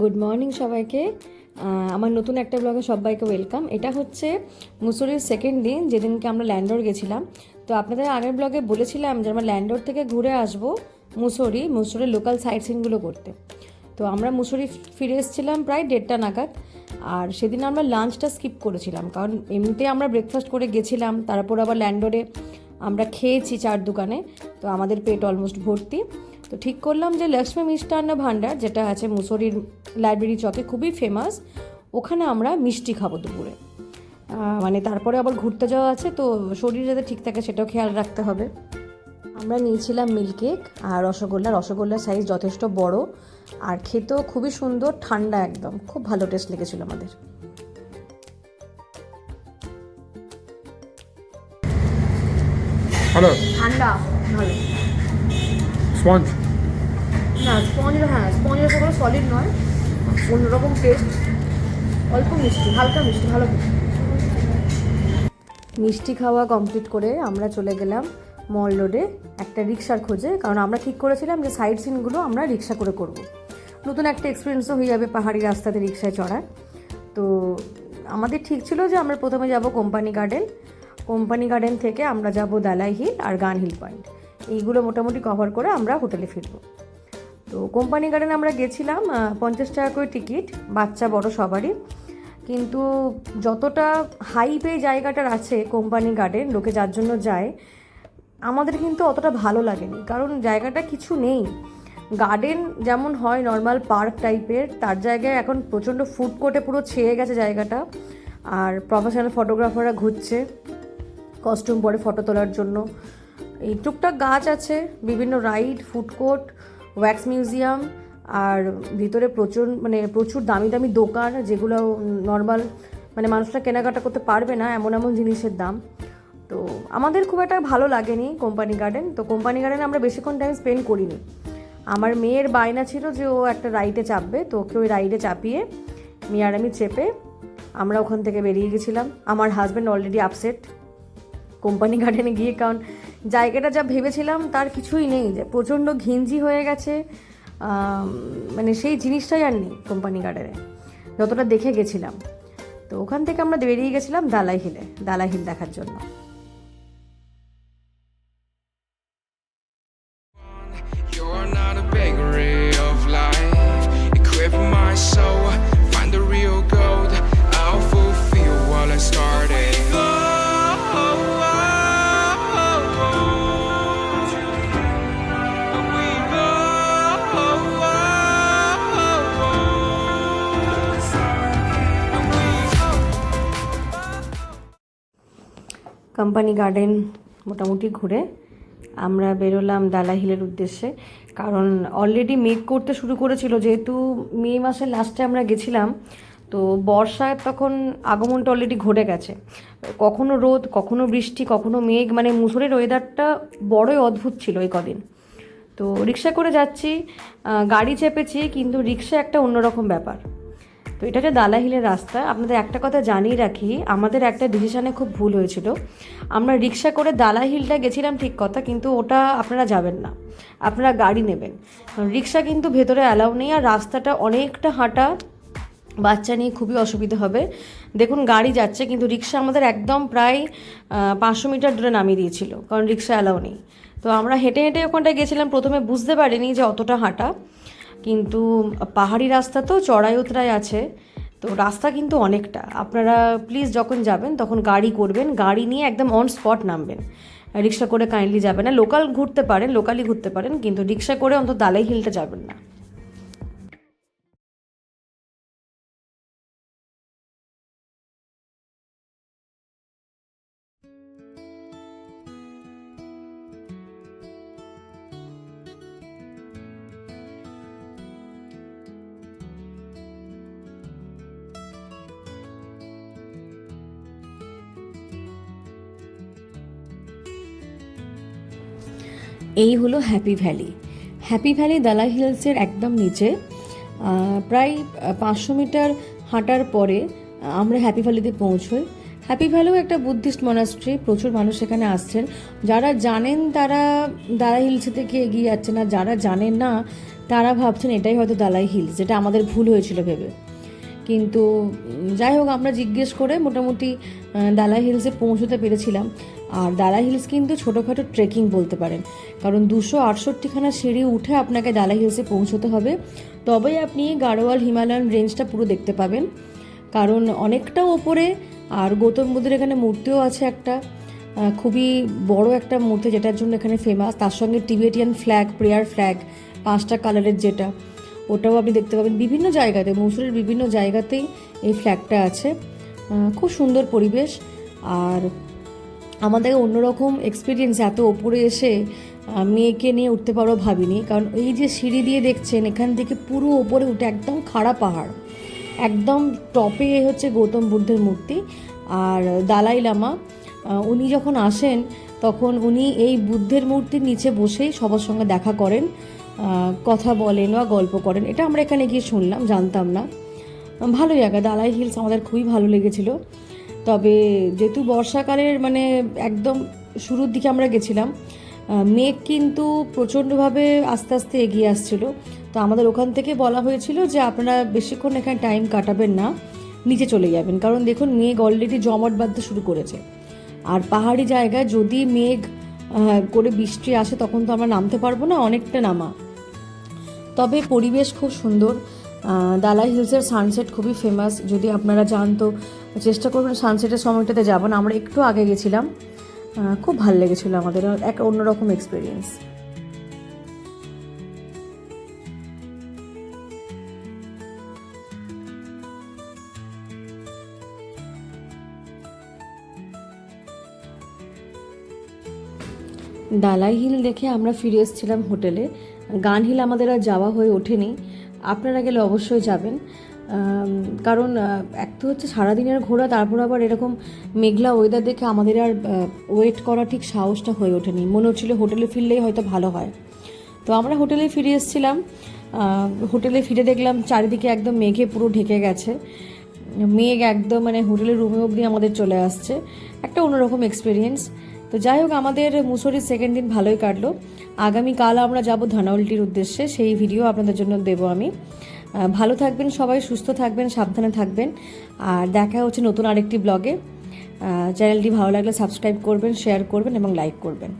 Good morning সবাইকে। আমার নতুন একটা ব্লগে সবাইকে ওয়েলকাম এটা হচ্ছে মুসুরির সেকেন্ড দিন, যেদিনকে আমরা ল্যান্ডোর গেছিলাম। তো আপনাদের আগের ব্লগে বলেছিলাম যে আমরা ল্যান্ডোর থেকে ঘুরে আসব মুসুরি, মুসুরির লোকাল সাইট সিনগুলো করতে। তো আমরা মুসুরি ফিরে এসেছিলাম প্রায় দেড়টা নাগাদ। আর সেদিন আমরা লাঞ্চটা স্কিপ করেছিলাম, কারণ এমনিতে আমরা ব্রেকফাস্ট করে গেছিলাম, তারপর আবার ল্যান্ডোরে আমরা খেয়েছি চার দোকানে। তো আমাদের পেট অলমোস্ট ভর্তি। তো ঠিক করলাম যে লক্ষ্মী মিষ্টান্ন ভাণ্ডার যেটা আছে মুসরির লাইব্রেরি চকে খুবই ফেমাস ওখানে আমরা মিষ্টি খাব দুপুরে। মানে তারপরে আবার ঘুরতে যাওয়া আছে তো শরীর যাতে ঠিক থাকে সেটাও খেয়াল রাখতে হবে। আমরা নিয়েছিলাম মিল্ক কেক আর রসগোল্লা। রসগোল্লার সাইজ যথেষ্ট বড় আর খেতেও খুবই সুন্দর ঠান্ডা একদম। খুব ভালো টেস্ট লেগেছিল আমাদের। ঠান্ডা। ভালো। স্পঞ্জ? না স্পঞ্জ হ্যাঁ স্পঞ্জ রসগোল্লা সলিড নয়। অন্যরকম টেস্ট অল্প মিষ্টি হালকা মিষ্টি ভালো মিষ্টি। খাওয়া কমপ্লিট করে আমরা চলে গেলাম মল রোডে একটা রিক্সার খোঁজে কারণ আমরা ঠিক করেছিলাম যে সাইড সিনগুলো আমরা রিক্সা করে করব। নতুন একটা এক্সপিরিয়েন্সও হয়ে যাবে পাহাড়ি রাস্তাতে রিক্সায় চড়ার। তো আমাদের ঠিক ছিল যে আমরা প্রথমে যাব কোম্পানি গার্ডেন কোম্পানি গার্ডেন থেকে আমরা যাব দালাই হিল আর গান হিল পয়েন্ট এইগুলো মোটামুটি কভার করে আমরা হোটেলে ফিরবো। তো কোম্পানি গার্ডেন আমরা গেছিলাম পঞ্চাশ টাকা করে টিকিট বাচ্চা, বড় সবারই। কিন্তু যতটা হাইপে জায়গাটার আছে কোম্পানি গার্ডেন লোকে যার জন্য যায়, আমাদের কিন্তু অতটা ভালো লাগেনি। কারণ জায়গাটা কিছু নেই। গার্ডেন যেমন হয় নর্মাল পার্ক টাইপের তার জায়গায় এখন প্রচণ্ড ফুড কোর্টে পুরো ছেয়ে গেছে জায়গাটা। আর প্রফেশনাল ফটোগ্রাফাররা ঘুরছে কস্টিউম পরে ফটো তোলার জন্য। এই টুকটাক গাছ আছে, বিভিন্ন ride food court wax museum আর ভিতরে প্রচুর মানে প্রচুর দামি দামি দোকান যেগুলো নর্মাল মানে মানুষরা কেনাকাটা করতে পারবে না এমন এমন জিনিসের দাম। তো আমাদের খুব একটা ভালো লাগেনি কোম্পানি গার্ডেন তো কোম্পানি গার্ডেনে আমরা বেশিক্ষণ টাইম স্পেন্ড করিনি। আমার মেয়ের বায়না ছিল যে ও একটা রাইডে চাপবে, তো ওকে ওই রাইডে চাপিয়ে মেয়ে আর আমি চেপে আমরা ওখান থেকে বেরিয়ে গেছিলাম। আমার হাজব্যান্ড অলরেডি আপসেট কোম্পানি গার্ডেনে গিয়ে, কারণ জায়গাটা যা ভেবেছিলাম তার কিছুই নেই, যে প্রচণ্ড ঘিঞ্জি হয়ে গেছে মানে সেই জিনিসটাই আর নেই কোম্পানি গার্ডেনে, যতটা দেখে গেছিলাম। তো ওখান থেকে আমরা বেরিয়ে গেছিলাম দালাই হিলে দালাই হিল দেখার জন্য। কোম্পানি গার্ডেন মোটামুটি ঘুরে আমরা বেরোলাম দালা হিলের উদ্দেশ্যে। কারণ অলরেডি মেঘ করতে শুরু করেছিল, যেহেতু মে মাসের লাস্টে আমরা গেছিলাম, তো বর্ষায় তখন আগমনটা অলরেডি ঘটে গেছে। কখনো রোদ, কখনো বৃষ্টি, কখনো মেঘ মানে মুসুরের ওয়েদারটা বড়ই অদ্ভুত ছিল এই কদিন। তো রিক্সা করে যাচ্ছি গাড়ি চেপেছি, কিন্তু রিক্সা একটা অন্যরকম ব্যাপার। তো এটা হচ্ছে দালা হিলের রাস্তা। আপনাদের একটা কথা জানিয়ে রাখি, আমাদের একটা ডিসিশনে খুব ভুল হয়েছিল। আমরা রিক্সা করে দালা হিলটা গেছিলাম ঠিক কথা, কিন্তু ওটা আপনারা যাবেন না। আপনারা গাড়ি নেবেন। রিক্সা কিন্তু ভেতরে অ্যালাউ নেই আর রাস্তাটা অনেকটা হাঁটা, বাচ্চা নিয়ে খুবই অসুবিধা হবে। দেখুন, গাড়ি যাচ্ছে, কিন্তু রিক্সা আমাদের একদম প্রায় পাঁচশো মিটার দূরে নামিয়ে দিয়েছিল, কারণ রিক্সা অ্যালাউ নেই। তো আমরা হেঁটে হেঁটে ওখানটায় গেছিলাম, প্রথমে বুঝতে পারিনি যে অতটা হাঁটা। কিন্তু পাহাড়ি রাস্তা তো চড়াই উতরাই আছে। তো রাস্তা কিন্তু অনেকটা। আপনারা প্লিজ যখন যাবেন, তখন গাড়ি করবেন। গাড়ি নিয়ে একদম অন স্পট নামবেন। রিক্সা করে কাইন্ডলি যাবেন। না লোকাল ঘুরতে পারেন লোকালি ঘুরতে পারেন, কিন্তু রিক্সা করে অন্তত দালাই হিলটা যাবেন না। এই হলো Happy Valley Happy Valley Dalai হিলসের একদম নিচে প্রায় পাঁচশো মিটার হাঁটার পরে আমরা হ্যাপি ভ্যালিতে পৌঁছই। হ্যাপি ভ্যালিও একটা বুদ্ধিস্ট মনাস্ট্রি প্রচুর মানুষ এখানে আসছেন। যারা জানেন তারা দালাই হিলস থেকে এগিয়ে যাচ্ছে না, যারা জানেন না, তারা ভাবছেন এটাই হয়তো দালাই হিলস যেটা আমাদের ভুল হয়েছিল ভেবে। কিন্তু যাই হোক, আমরা জিজ্ঞেস করে মোটামুটি দালাই হিলসে পৌঁছতে পেরেছিলাম। আর দালাই হিলস কিন্তু ছোটোখাটো ট্রেকিং বলতে পারেন। কারণ দুশো আটষট্টিখানা সিঁড়ি উঠে আপনাকে দালাই হিলসে পৌঁছতে হবে। তবেই আপনি গাড়োয়াল হিমালয়ান রেঞ্জটা পুরো দেখতে পাবেন। কারণ অনেকটা ওপরে, আর গৌতম বুদ্ধের এখানে মূর্তিও আছে একটা খুবই বড় একটা মূর্তি যেটার জন্য এখানে ফেমাস তার সঙ্গে টিবেটিয়ান ফ্ল্যাগ প্রেয়ার ফ্ল্যাগ পাঁচটা কালারের যেটা। ওটাও আপনি দেখতে পাবেন। বিভিন্ন জায়গাতে, মসুরের বিভিন্ন জায়গাতেই এই ফ্ল্যাগটা আছে। খুব সুন্দর পরিবেশ। আর আমাদের অন্যরকম এক্সপিরিয়েন্স এত ওপরে এসে মেয়েকে নিয়ে উঠতে পারো ভাবিনি। কারণ এই যে সিঁড়ি দিয়ে দেখছেন, এখান থেকে পুরো ওপরে উঠে একদম খাড়া পাহাড়। একদম টপে হচ্ছে গৌতম বুদ্ধের মূর্তি। আর দালাই লামা উনি যখন আসেন, তখন উনি এই বুদ্ধের মূর্তির নিচে বসেই সবার সঙ্গে দেখা করেন। কথা বলেন বা গল্প করেন, এটা আমরা এখানে গিয়ে শুনলাম, জানতাম না। ভালো জায়গা, দালাই হিলস আমাদের খুবই ভালো লেগেছিল। তবে যেহেতু বর্ষাকালের মানে একদম শুরুর দিকে আমরা গেছিলাম মেঘ কিন্তু প্রচণ্ডভাবে আস্তে আস্তে এগিয়ে আসছিল। তো আমাদের ওখান থেকে বলা হয়েছিল যে আপনারা বেশিক্ষণ এখানে টাইম কাটাবেন না, নিচে চলে যাবেন। কারণ দেখুন, মেঘ অলরেডি জমাট বাঁধতে শুরু করেছে। আর পাহাড়ি জায়গায় যদি মেঘ করে বৃষ্টি আসে, তখন তো আমরা নামতে পারব না, অনেকটা নামা। তবে পরিবেশ খুব সুন্দর। দালাই হিলসের সানসেট খুবই ফেমাস যদি আপনারা যান তো চেষ্টা করবেন সানসেটের সময়টাতে যাবেন। আমরা একটু আগে গেছিলাম। খুব ভালো লেগেছিলো আমাদের। এক অন্যরকম এক্সপিরিয়েন্স দালাই হিল দেখে আমরা ফিরে এসেছিলাম হোটেলে। গান হিল আমাদের আর যাওয়া হয়ে ওঠেনি। আপনারা গেলে অবশ্যই যাবেন। কারণ এক তো হচ্ছে সারাদিনের ঘোরা, তারপর আবার এরকম মেঘলা ওয়েদার দেখে আমাদের আর ওয়েট করা ঠিক সাহসটা হয়ে ওঠেনি। মনে হচ্ছিল হোটেলে ফিরলেই হয়তো ভালো হয়। তো আমরা হোটেলে ফিরে এসেছিলাম। হোটেলে ফিরে দেখলাম চারিদিকে একদম মেঘে পুরো ঢেকে গেছে। মেঘ একদম মানে হোটেলের রুমে অবধি আমাদের চলে আসছে। একটা অন্যরকম এক্সপিরিয়েন্স তো যাই হোক, আমাদের মুসরির সেকেন্ড দিন ভালোই কাটলো। আগামীকাল আমরা যাব ধানাউলটির উদ্দেশ্যে, সেই ভিডিও আপনাদের জন্য দেব আমি। ভালো থাকবেন সবাই, সুস্থ থাকবেন, সাবধানে থাকবেন। আর দেখা হচ্ছে নতুন আরেকটি ব্লগে চ্যানেলটি ভালো লাগলে সাবস্ক্রাইব করবেন শেয়ার করবেন এবং লাইক করবেন।